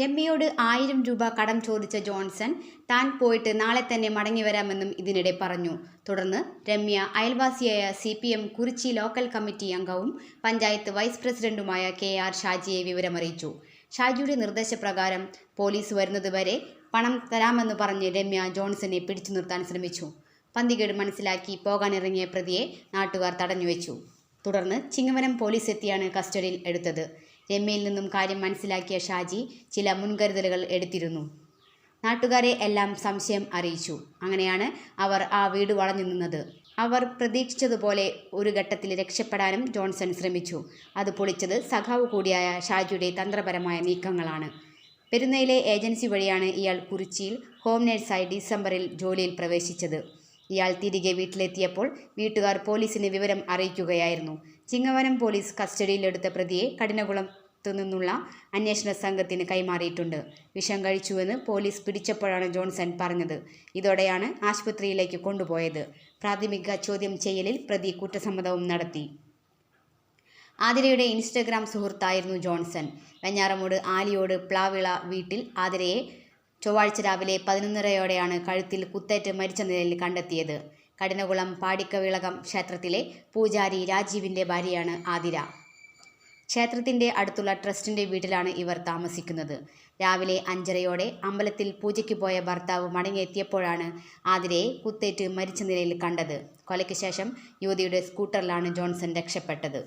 രമ്യയോട് ആയിരം രൂപ കടം ചോദിച്ച ജോൺസൺ താൻ പോയിട്ട് നാളെ തന്നെ മടങ്ങി വരാമെന്നും ഇതിനിടെ പറഞ്ഞു. തുടർന്ന് രമ്യ അയൽവാസിയായ C P M Kurichi local committee അംഗവും പഞ്ചായത്ത് വൈസ് പ്രസിഡന്റുമായ കെ ആർ ഷാജിയെ വിവരമറിയിച്ചു. ഷാജിയുടെ നിർദ്ദേശപ്രകാരം പോലീസ് വരുന്നതുവരെ പണം തരാമെന്ന് പറഞ്ഞ് രമ്യ ജോൺസനെ പിടിച്ചു നിർത്താൻ ശ്രമിച്ചു. പന്തികേട് മനസ്സിലാക്കി പോകാനിറങ്ങിയ പ്രതിയെ നാട്ടുകാർ തടഞ്ഞുവെച്ചു. തുടർന്ന് ചിങ്ങവനം പോലീസ് എത്തിയാണ് കസ്റ്റഡിയിൽ എടുത്തത്. രമ്യയിൽ നിന്നും കാര്യം മനസ്സിലാക്കിയ ഷാജി ചില മുൻകരുതലുകൾ എടുത്തിരുന്നു. നാട്ടുകാരെ എല്ലാം സംശയം അറിയിച്ചു. അങ്ങനെയാണ് അവർ ആ വീട് വളഞ്ഞു നിന്നത്. അവർ പ്രതീക്ഷിച്ചതുപോലെ ഒരു ഘട്ടത്തിൽ രക്ഷപ്പെടാനും ജോൺസൺ ശ്രമിച്ചു. അത് പൊളിച്ചത് സഖാവ് കൂടിയായ ഷാജിയുടെ തന്ത്രപരമായ നീക്കങ്ങളാണ്. പെരുന്നയിലെ ഏജൻസി വഴിയാണ് ഇയാൾ കുറിച്ചിയിൽ ഹോം നേഴ്സായി ഡിസംബറിൽ ജോലിയിൽ പ്രവേശിച്ചത്. ഇയാൾ തിരികെ വീട്ടിലെത്തിയപ്പോൾ വീട്ടുകാർ പോലീസിന് വിവരം അറിയിക്കുകയായിരുന്നു. ചിങ്ങവനം പോലീസ് കസ്റ്റഡിയിലെടുത്ത പ്രതിയെ കഠിനകുളത്തു നിന്നുള്ള അന്വേഷണ സംഘത്തിന് കൈമാറിയിട്ടുണ്ട്. വിഷം കഴിച്ചുവെന്ന് പോലീസ് പിടിച്ചപ്പോഴാണ് ജോൺസൺ പറഞ്ഞത്. ഇതോടെയാണ് ആശുപത്രിയിലേക്ക് കൊണ്ടുപോയത്. പ്രാഥമിക ചോദ്യം ചെയ്യലിൽ പ്രതി കുറ്റസമ്മതവും നടത്തി. ആതിരയുടെ ഇൻസ്റ്റഗ്രാം സുഹൃത്തായിരുന്നു ജോൺസൺ. വെഞ്ഞാറമൂട് ആലിയോട് പ്ലാവിള വീട്ടിൽ ആതിരയെ ചൊവ്വാഴ്ച രാവിലെ പതിനൊന്നരയോടെയാണ് കഴുത്തിൽ കുത്തേറ്റ് മരിച്ച നിലയിൽ കണ്ടെത്തിയത്. കഠിനകുളം പാടിക്കവിളകം ക്ഷേത്രത്തിലെ പൂജാരി രാജീവിന്റെ ഭാര്യയാണ് ആതിര. ക്ഷേത്രത്തിന്റെ അടുത്തുള്ള ട്രസ്റ്റിന്റെ വീട്ടിലാണ് ഇവർ താമസിക്കുന്നത്. രാവിലെ അഞ്ചരയോടെ അമ്പലത്തിൽ പൂജയ്ക്ക് പോയ ഭർത്താവ് മടങ്ങിയെത്തിയപ്പോഴാണ് ആതിരയെ കുത്തേറ്റ് മരിച്ച നിലയിൽ കണ്ടത്. കൊലയ്ക്ക് ശേഷം യുവതിയുടെ സ്കൂട്ടറിലാണ് ജോൺസൺ രക്ഷപ്പെട്ടത്.